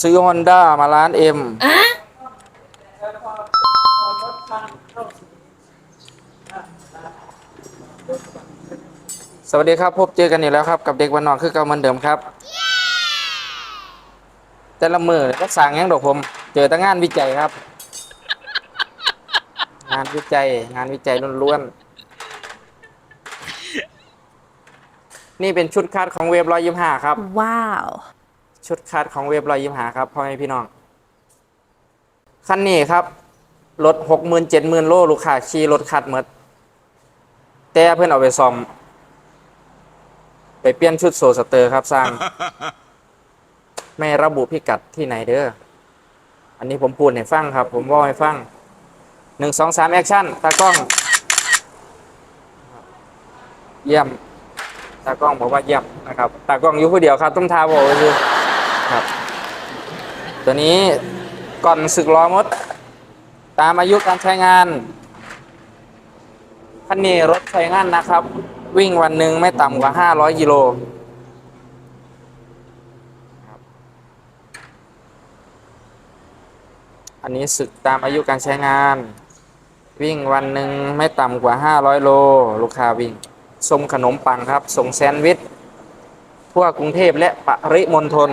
ซื้อฮอนด้ามาล้านเอ็มสวัสดีครับ พบเจอกันอีกแล้วครับ กับเด็กวันนอกคือเก่าเหมือนเดิมครับ แต่ละมือก็สั่งหยังดอกผม เจอแต่งานวิจัยครับ งานวิจัย งานวิจัยล้วนๆ นี่เป็นชุดคัดของเว็บร้อยยี่ห้าครับ Wow. ชุดคัดของเว็บรอยยิมหาครับพ่อแม่พี่น้องคันนี้ครับรถหกหมื่นเจ็ดหมื่นโลลูกค้าขี่รถคัดหมดแต่เพื่อนเอาไปซ่อม ไปเปลี่ยนชุดโซสเตอร์ครับสร้าง ไม่ระบุพิกัดที่ไหนเด้ออันนี้ผมพูดให้ฟังครับ ผมว่าให้ฟังหนึ่งสองสามแอคชั่นตากล้อง เยี่ยมตากล้องบอกว่าเยี่ยมนะครับตากล้องอยู่ผู้เดียวครับ ต้องทาบอกคือ ครับ ตัวนี้ก่อนสึกล้อมด ตามอายุการใช้งานคันนี้รถใช้งานนะครับ วิ่งวันหนึ่งไม่ต่ำกว่า 500กิโลอันนี้สึกตามอายุการใช้งาน วิ่งวันหนึ่งไม่ต่ำกว่า 500 โล ลูกค้าวิ่งส่งขนมปังครับ ส่งแซนด์วิชทั่วกรุงเทพและปริมณฑล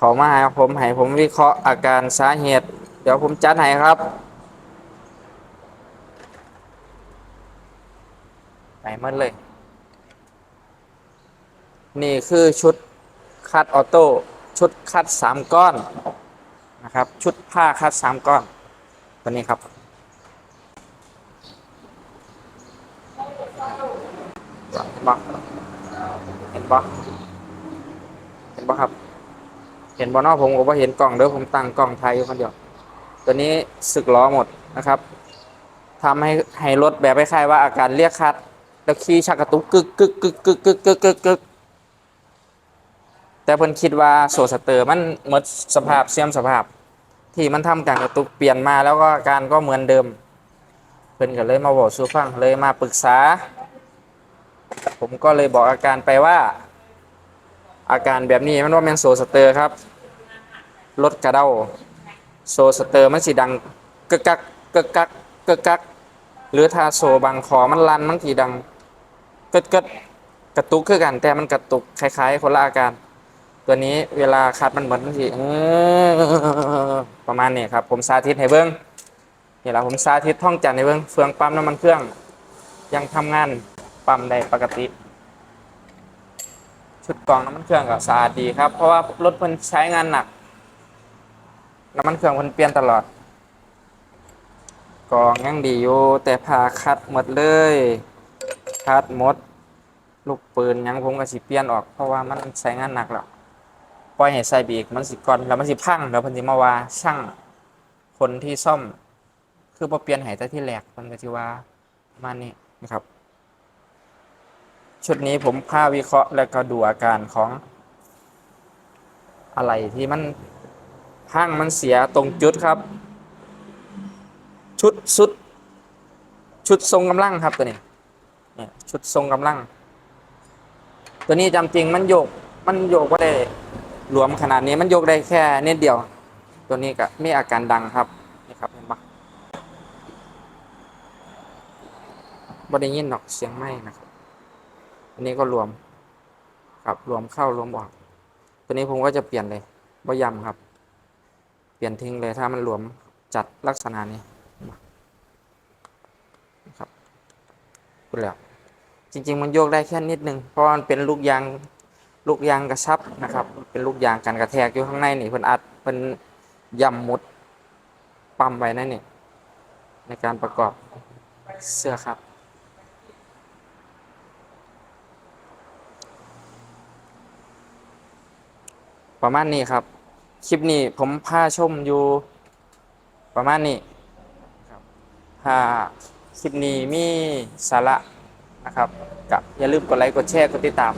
เขามาหาผมให้ผมวิเคราะห์อาการสาเหตุ เดี๋ยวผมจัดให้ครับ ไปมันเลย นี่คือชุดคัดออโต้ชุดคัด3ก้อนนะครับ ชุดผ้าคัด3ก้อนตัวนี้ครับเห็นปะเห็นปะเห็นปะครับ เห็นบอนอผมก็ว่าเห็นกล่องเด้อผมตั้งกล่องไทยอยู่คนเดียว ตัวนี้สึกล้อหมดนะครับทำให้ให้รถแบบคล้ายๆว่าอาการเรียกคัดแล้วขี่ชักกระตุกกึกกึกกึกกึกกึกกึกกึกกึกแต่เพิ่นคิดว่าโซสเตอร์มันหมดสภาพเสื่อมสภาพ ที่มันทำการกระตุกเปลี่ยนมาแล้วก็อาการก็เหมือนเดิม เพิ่นก็เลยมาบอกสู่ฟังเลยมาปรึกษา ผมก็เลยบอกอาการไปว่า อาการแบบนี้มันว่าแมนโซสเตอร์ครับรถกระเด้าโซสเตอร์มันสีดังกึกกักกึกกักกึกกักหรือถ้าโซบางคอมันลันมันสีดังกึดกึดกระตุกคือกัน แต่มันกระตุกคล้ายๆ คนละอาการ ตัวนี้เวลาคัดมันเหมือนมันสีออประมาณนี้ครับ ผมสาธิตให้เบิ้งนี่แหละผมสาธิตท่องจันให้เบิ้งเฟืองปั๊มน้ำมันเครื่อง ยังทำงานปั๊มได้ปกติ ชุดกรองน้ำมันเครื่องก็สะอาดดีครับ เพราะว่ารถเพิ่นใช้งานหนัก น้ำมันเครื่องเพิ่นเปลี่ยนตลอดกรองยังดีอยู่แต่ผ่าคัดหมดเลยคัดหมด ลูกปืนยังผมก็สิเปลี่ยนออก เพราะว่ามันใช้งานหนักแล้วปล่อยให้ใส่บีกมันสิก่อนแล้วมันสิพังแล้วเพิ่นสิมาว่าช่างคนที่ซ่อม คือบ่เปลี่ยนให้แต่ที่แรกเพิ่นก็สิว่าประมาณนี้นะครับ ชุดนี้ผมพาวิเคราะห์แล้วก็ดูอาการของอะไรที่มันพังมันเสียตรงจุดครับ ชุดสุด ชุดทรงกำลังครับตัวนี้เนี่ยชุดทรงกำลัง ตัวนี้จำจริงมันโยกมันโยกว่าได้หลวมขนาดนี้มันโยกได้แค่นิดเดียว ตัวนี้ก็มีอาการดังครับนี่ครับเห็นปะบ่ได้ยินหรอกเสียงไม่นะครับ อันนี้ก็รวมครับรวมเข้ารวมออก ตัวนี้ผมก็จะเปลี่ยนเลยบ่ยำครับ เปลี่ยนทิ้งเลยถ้ามันรวมจัดลักษณะนี้ครับพูดแล้วจริง ๆ มันโยกได้แค่นิดนึงเพราะมันเป็นลูกยางลูกยางกระชับนะครับ เป็นลูกยางกันกระแทกอยู่ข้างในนี่เพิ่นอัดเป็นยำมุดปั๊มไว้นั่นนี่ในการประกอบเสื้อครับ ประมาณนี้ครับ คลิปนี้ผมพาชมอยู่ประมาณนี้ครับถ้าคลิปนี้มีสาระนะครับกับอย่าลืมกดไลค์กดแชร์กดติดตาม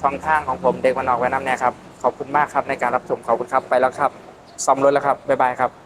ช่องทางของผมเด็กมันออกไว้น้ำแน่ครับ ขอบคุณมากครับในการรับชมขอบคุณครับไปแล้วครับซ่อมรถแล้วครับบ๊ายบายครับ